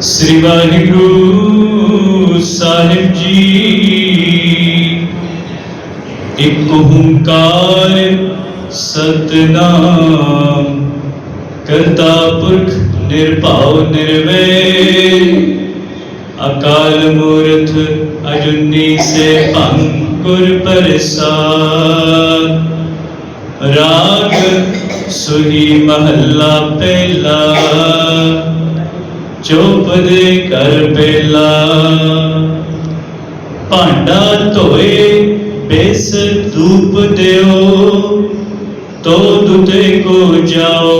ਸ੍ਰੀ ਵਾਹਿਗੁਰੂ ਸਾਹਿਬ ਜੀ। ਇੱਕ ਓੰਕਾਰ ਸਤਨਾਮ, ਕਰਤਾ ਪੁਰਖ ਨਿਰਭਉ ਨਿਰਵੈਰ ਅਕਾਲ ਮੂਰਤ ਅਜੁਨੀ ਸੇ ਅੰਕੁਰ ਪ੍ਰਸਾਦ। ਰਾਗ ਸੁਹੀ ਮਹੱਲਾ ਪਹਿਲਾ। ਚੁੱਪ ਦੇ ਕਰ ਪਹਿਲਾ ਭਾਂਡਾ ਧੋਏ, ਬੇਸ ਧੂਪ ਦਿਓ ਤੋ ਦੁਤੇ ਕੋ ਜਾਓ।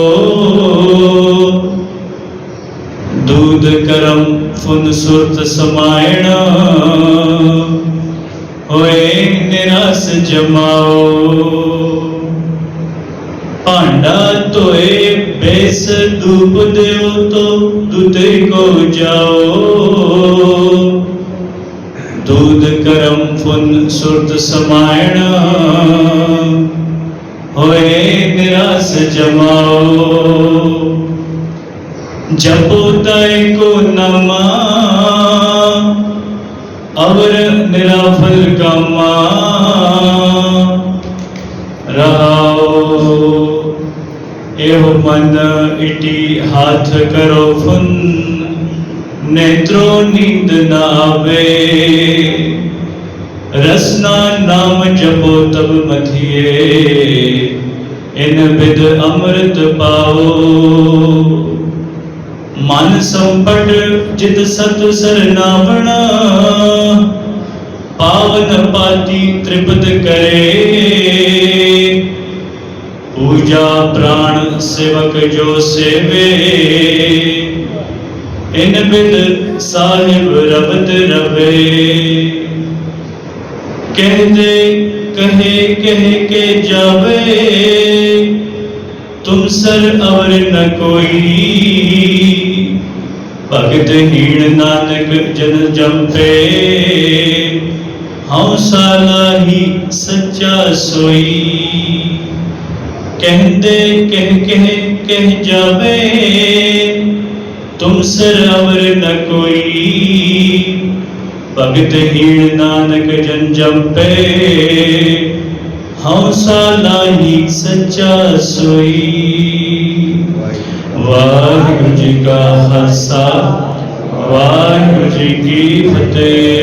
ਦੂਧ ਕਰਮ ਫੁਨ ਸੁਰਤ ਸਮਾਇਣਾ, ਹੋਏ ਨਿਰਾਸ ਜਮਾਓ। ਭਾਂਡਾ ਧੋਏ, ਬੇਸ ਧੂਪ ਦਿਓ ਤੋ ਦੁਤੇ ਕੋ ਜਾਓ। ਦੂਧ ਕਰਮ ਫੁਨ ਸੁਰਤ ਸਮਾਇਣਾ। ਹੋਏ ਨਿਰਾਸ ਜਮਾਓ। ਜਪੋ ਤੈ ਕੋ ਨਮਾ, ਅਵਰ ਨਿਰਾਫਲ ਕਾਮਾ ਇਹੋ ਮਨ ਇਟੀ ਹਾਥ ਕਰੋ ਫੁਨ ਨੇਤਰੋ ਨੀਂਦ ਨਾ ਆਵੇ ਰਸਨਾ ਨਾਮ ਜਪੋ ਤਬ ਮਥਿਏ ਇਨ ਬਿਦ ਅੰਮ੍ਰਿਤ ਪਾਓ ਮਨ ਸੰਪਟ ਜਿਤ ਸਤ ਸਰਨਾਵਣਾ ਪਾਵਨ ਪਾਤੀ ਤ੍ਰਿਪਤ ਕਰੇ ਪੂਜਾ ਪ੍ਰਾਣ ਸੇਵਕ ਜੋ ਸੇਵੇ, ਇਨ ਬਿਦ ਸਾਹਿਬ ਰਬਤ ਰਵੇ ਕਹਿੰਦੇ, ਕਹੇ, ਕਹਿ ਕੇ ਜਾਵੇ, ਤੁਮ ਸਰ ਅਵਰ ਨ ਕੋਈ। ਭਗਤ ਹੀਣ ਨਾਨਕ ਜਨ ਜੰਪੇ, ਹਉ ਸਾਲਾਹੀ ਸੱਚਾ ਸੋਈ। ਕਹਿੰਦੇ ਕਹਿ ਕਹਿ ਕਹਿ ਜਾਵੇ, ਤੁਮ ਸਰ ਨ ਕੋਈ। ਭਗਤ ਹੀਣ ਨਾਨਕ ਜਨ ਜੰਪੇ ਹਉ ਸਾਲਾਹੀ ਸੱਚਾ ਸੋਈ। ਵਾਹਿਗੁਰੂ ਜੀ ਕਾ ਖਾਲਸਾ, ਵਾਹਿਗੁਰੂ ਜੀ ਕੀ ਫਤਿਹ।